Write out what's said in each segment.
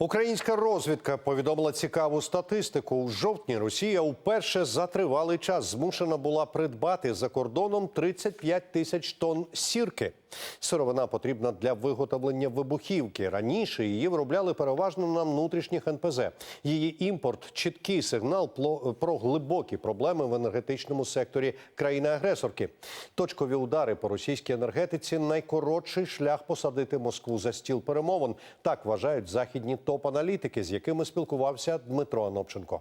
Українська розвідка повідомила цікаву статистику. У жовтні Росія вперше за тривалий час змушена була придбати за кордоном 35 тисяч тонн сірки. Сировина потрібна для виготовлення вибухівки. Раніше її виробляли переважно на внутрішніх НПЗ. Її імпорт чіткий сигнал про глибокі проблеми в енергетичному секторі країни-агресорки. Точкові удари по російській енергетиці найкоротший шлях посадити Москву за стіл перемовин. Так вважають західні топ-аналітики, з якими спілкувався Дмитро Анопченко.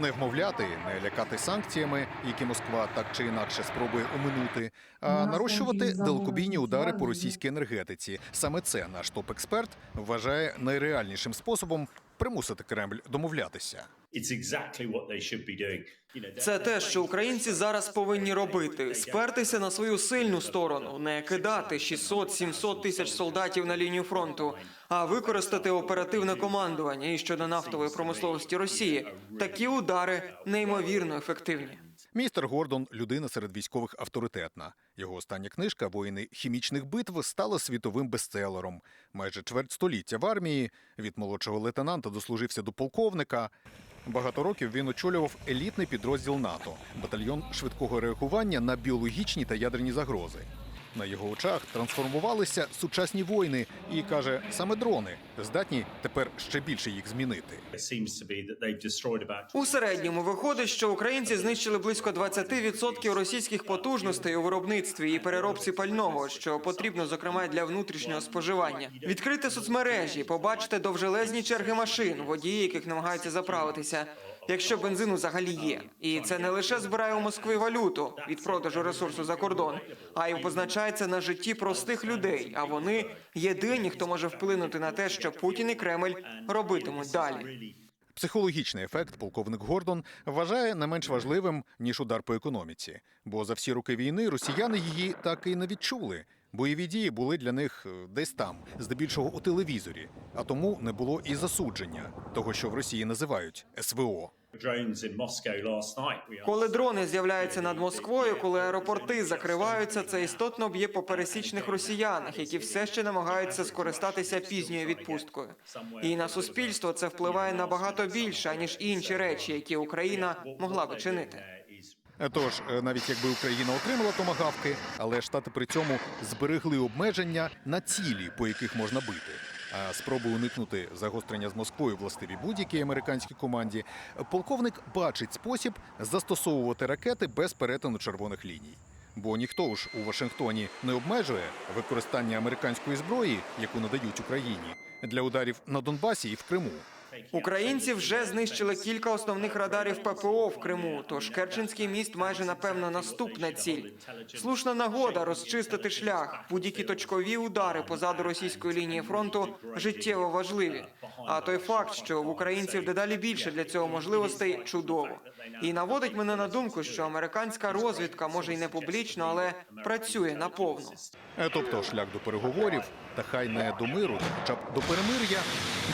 Не вмовляти, не лякати санкціями, які Москва так чи інакше спробує оминути, а нарощувати далекобійні удари по російській енергетиці. Саме це наш топ-експерт вважає найреальнішим способом примусити Кремль домовлятися. Це те, що українці зараз повинні робити: спертися на свою сильну сторону, не кидати 600-700 тисяч солдатів на лінію фронту, а використати оперативне командування і щодо нафтової промисловості Росії. Такі удари неймовірно ефективні. Містер Гордон людина серед військових авторитетна. Його остання книжка Воїни хімічних битв стала світовим бестселером. Майже чверть століття в армії від молодшого лейтенанта дослужився до полковника. Багато років він очолював елітний підрозділ НАТО, батальйон швидкого реагування на біологічні та ядерні загрози. На його очах трансформувалися сучасні воїни, і каже, саме дрони здатні тепер ще більше їх змінити. У середньому виходить, що українці знищили близько 20% російських потужностей у виробництві і переробці пального, що потрібно зокрема для внутрішнього споживання. Відкрити соцмережі, побачити довжелезні черги машин, водії, яких намагаються заправитися. Якщо бензин взагалі є, і це не лише збирає у Москві валюту від продажу ресурсу за кордон, а й позначається на житті простих людей. А вони єдині, хто може вплинути на те, що Путін і Кремль робитимуть далі. Психологічний ефект полковник Гордон вважає не менш важливим ніж удар по економіці, бо за всі роки війни росіяни її так і не відчули. Бойові дії були для них е, десь там, здебільшого у телевізорі, а тому не було і засудження того, що в Росії називають СВО. Коли дрони з'являються над Москвою, коли аеропорти закриваються, це істотно б'є по пересічних росіянах, які все ще намагаються скористатися пізньою відпусткою. І на суспільство це впливає набагато більше ніж інші речі, які Україна могла би чинити. Тож, е, навіть якби Україна отримала томагавки, але штати при цьому зберегли обмеження на цілі, по яких можна бити. Спроби уникнути загострення з Москвою властиві будь-якій американській команді. Полковник бачить спосіб застосовувати ракети без перетину червоних ліній. Бо ніхто ж у Вашингтоні не обмежує використання американської зброї, яку надають Україні, для ударів на Донбасі і в Криму. Українці вже знищили кілька основних радарів ППО в Криму. Тож Керченський міст майже напевно наступна ціль. Слушна нагода розчистити шлях. Будь-які точкові удари позаду російської лінії фронту життєво важливі. А той факт, що в українців дедалі більше для цього можливостей, чудово. І наводить мене на думку, що американська розвідка може й не публічно, але працює наповну. Е, Тобто шлях до переговорів, та хай не до миру, хоча б до перемир'я.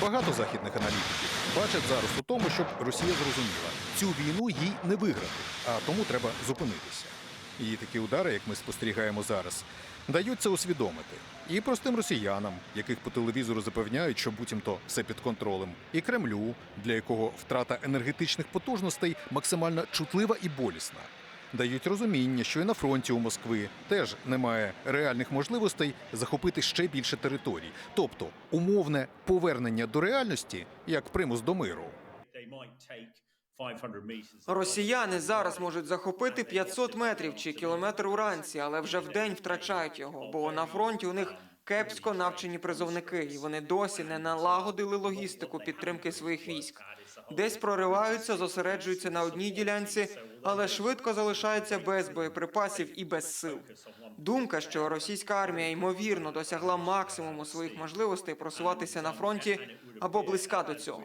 Багато західних аналітиків бачать зараз у тому, щоб Росія зрозуміла, цю війну їй не виграти, а тому треба зупинитися. І такі удари, як ми спостерігаємо зараз, дають це усвідомити і простим росіянам, яких по телевізору запевняють, що буцімто все під контролем, і Кремлю, для якого втрата енергетичних потужностей максимально чутлива і болісна дають розуміння, що і на фронті у Москви теж немає реальних можливостей захопити ще більше територій, тобто умовне повернення до реальності як примус до миру. they might take 500 meters. Росіяни зараз можуть захопити 500 метрів чи кілометр уранці, але вже вдень втрачають його, бо на фронті у них кепсько навчені призовники, і вони досі не налагодили логістику підтримки своїх військ. Десь прориваються, зосереджуються на одній ділянці, але швидко залишаються без боєприпасів і без сил. Думка, що російська армія ймовірно досягла максимуму своїх можливостей просуватися на фронті або близька до цього.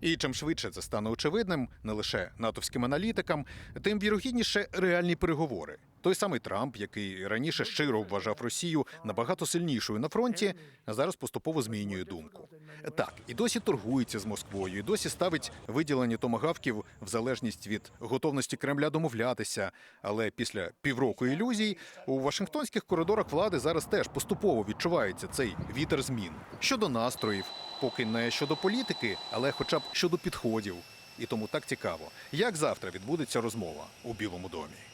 І чим швидше це стане очевидним, не лише натовським аналітикам, тим вірогідніше реальні переговори. Той самий Трамп, який раніше щиро вважав Росію набагато сильнішою на фронті, зараз поступово змінює думку. Так, і досі торгується з Москвою, і досі ставить виділення томагавків в залежність від готовності Кремля домовлятися. Але після півроку ілюзій у Вашингтонських коридорах влади зараз теж поступово відчувається цей вітер змін щодо настроїв, поки не щодо політики, але хоча б щодо підходів. І тому так цікаво, як завтра відбудеться розмова у Білому домі.